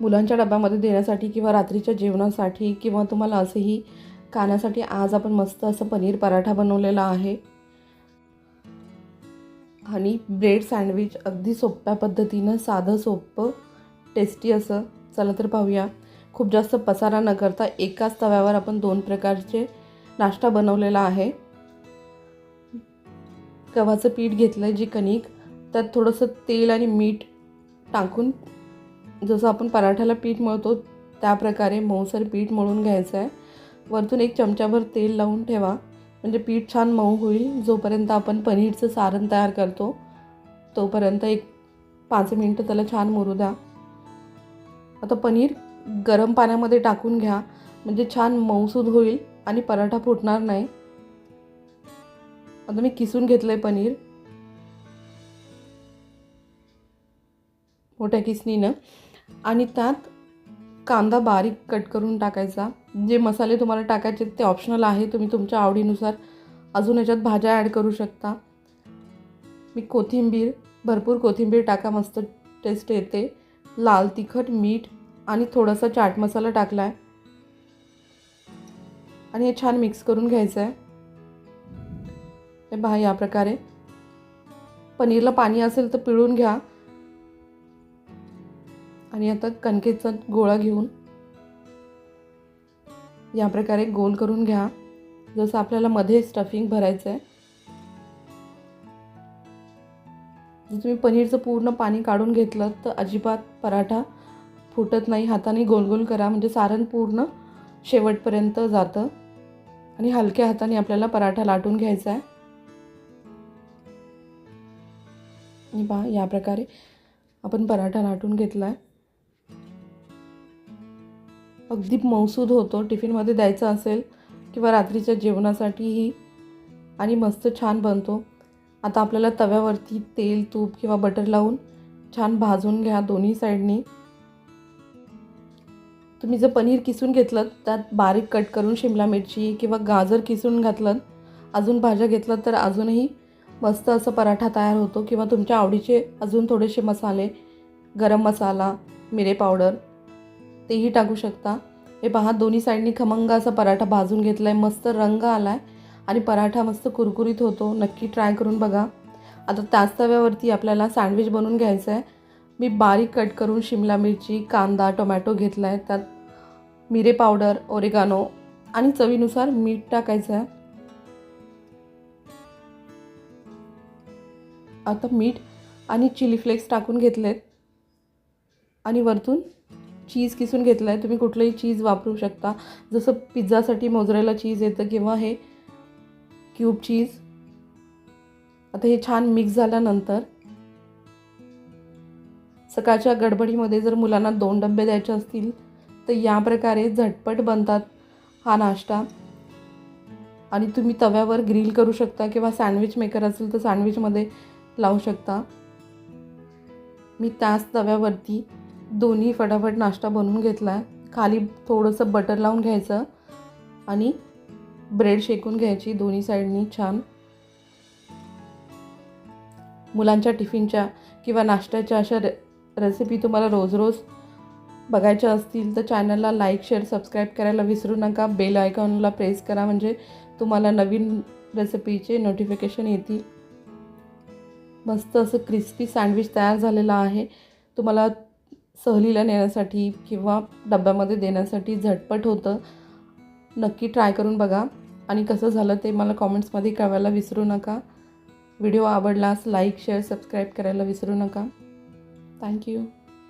मुलांच्या डब्यामध्ये देण्यासाठी किंवा रात्रीच्या जेवणासाठी किंवा तुम्हाला असंही खाण्यासाठी आज आपण मस्त असं पनीर पराठा बनवलेला आहे. आणि ब्रेड सँडविच अगदी सोप्या पद्धतीनं साधं सोपं टेस्टी असं. चला तर पाहूया. खूप जास्त पसारा न करता एकाच तव्यावर आपण दोन प्रकारचे नाश्ता बनवलेला आहे. गव्हाचं पीठ घेतलं आहे जी कणिक. त्यात थोडंसं तेल आणि मीठ टाकून जसं आपण पराठ्याला पीठ मळतो त्या प्रकारे मऊसर पीठ मळून घ्यायचं आहे. वरतून एक चमच्याभर तेल लावून ठेवा. म्हणजे पीठ छान मऊ होईल. जोपर्यंत आपण पनीरचं सारण तयार करतो तोपर्यंत एक पाच मिनटं त्याला छान मुरू द्या. आता पनीर गरम पाण्यामध्ये टाकून घ्या. म्हणजे छान मऊसूद होईल आणि पराठा फुटणार नाही. आता मी किसून घेतलं आहे पनीर. मोठ्या किसनीनं आणि त्यात कांदा बारीक कट करून टाकायचा. जे मसाले तुम्हाला टाकायचे ते ऑप्शनल आहे. तुम्ही तुमच्या आवडीनुसार अजून याच्यात भाज्या ॲड करू शकता. मी कोथिंबीर भरपूर कोथिंबीर टाका मस्त टेस्ट येते. लाल तिखट मीठ आणि थोडासा चाट मसाला टाकला आहे आणि हे छान मिक्स करून घ्यायचं आहे हे पहा या प्रकारे. पनीरला पाणी असेल तर पिळून घ्या. आणि आता कणकेचा गोळा घेऊन या प्रकारे गोल करून घ्या. जसं आपल्याला मध्ये स्टफिंग भरायचं आहे जर तुम्ही पनीरचं पूर्ण पाणी काढून घेतलं तर अजिबात पराठा फुटत नाही. हाताने गोल गोल करा. म्हणजे सारण पूर्ण शेवटपर्यंत जातं. आणि हलक्या हाताने आपल्याला पराठा लाटून घ्यायचा आहे. आणि पहा या प्रकारे आपण पराठा लाटून घेतला आहे अगदी मौसूद होतो टिफिनमध्ये द्यायचा असेल किंवा रात्रीच्या जेवणासाठीही. आणि मस्त छान बनतो. आता आपल्याला तव्यावरती तेल तूप किंवा बटर लावून छान भाजून घ्या दोन्ही साईडनी. तुम्ही जर पनीर किसून घेतलं त्यात बारीक कट करून शिमला मिरची किंवा गाजर किसून घातलं अजून भाज्या घेतलं तर अजूनही मस्त असं पराठा तयार होतो. किंवा तुमच्या आवडीचे अजून थोडेसे मसाले गरम मसाला मिरे पावडर तेही टाकू शकता. हे पहा दोन्ही साईडनी खमंग असा पराठा भाजून घेतला आहे मस्त रंग आला आहे आणि पराठा मस्त कुरकुरीत होतो. नक्की ट्राय करून बघा. आता त्याच तव्यावरती आपल्याला सँडविच बनवून घ्यायचं आहे मी बारीक कट करून शिमला मिरची कांदा टोमॅटो घेतला आहे त्यात मिरे पावडर ओरेगानो आणि चवीनुसार मीठ टाकायचं आहे आता मीठ आणि चिली फ्लेक्स टाकून घेतलेत. आणि वरतून चीज किसून घेतला आहे तुम्ही कुठलंही चीज वापरू शकता. जसं पिझ्झासाठी मोजरेला चीज येतं किंवा हे क्यूब चीज. आता हे छान मिक्स झाल्यानंतर सकाळच्या गडबडीमध्ये जर मुलांना दोन डबे द्यायचे असतील तर या प्रकारे झटपट बनतात हा नाश्ता. आणि तुम्ही तव्यावर ग्रिल करू शकता किंवा सँडविच मेकर असेल तर सँडविचमध्ये लावू शकता. मी त्याच तव्यावरती दोन्ही फटाफट नाश्ता बनवून घेतला आहे खाली थोडंसं बटर लावून घ्यायचं आणि ब्रेड शेकून घ्यायची दोन्ही साईडनी छान. मुलांच्या टिफिनच्या किंवा नाश्त्याच्या अशा रे रेसिपी तुम्हाला रोज रोज बघायच्या असतील तर चॅनलला लाईक शेअर सबस्क्राईब करायला विसरू नका. बेल आयकॉनला प्रेस करा म्हणजे तुम्हाला नवीन रेसिपीचे नोटिफिकेशन येतील. मस्त असं क्रिस्पी सँडविच तयार झालेलं आहे. तुम्हाला सहलीला नेण्यासाठी किंवा डब्यामध्ये देण्यासाठी झटपट होतं. नक्की ट्राय करून बघा. आणि कसं झालं ते मला कॉमेंट्समध्ये कळवायला विसरू नका. व्हिडिओ आवडलास लाईक शेअर सबस्क्राईब करायला विसरू नका. थँक्यू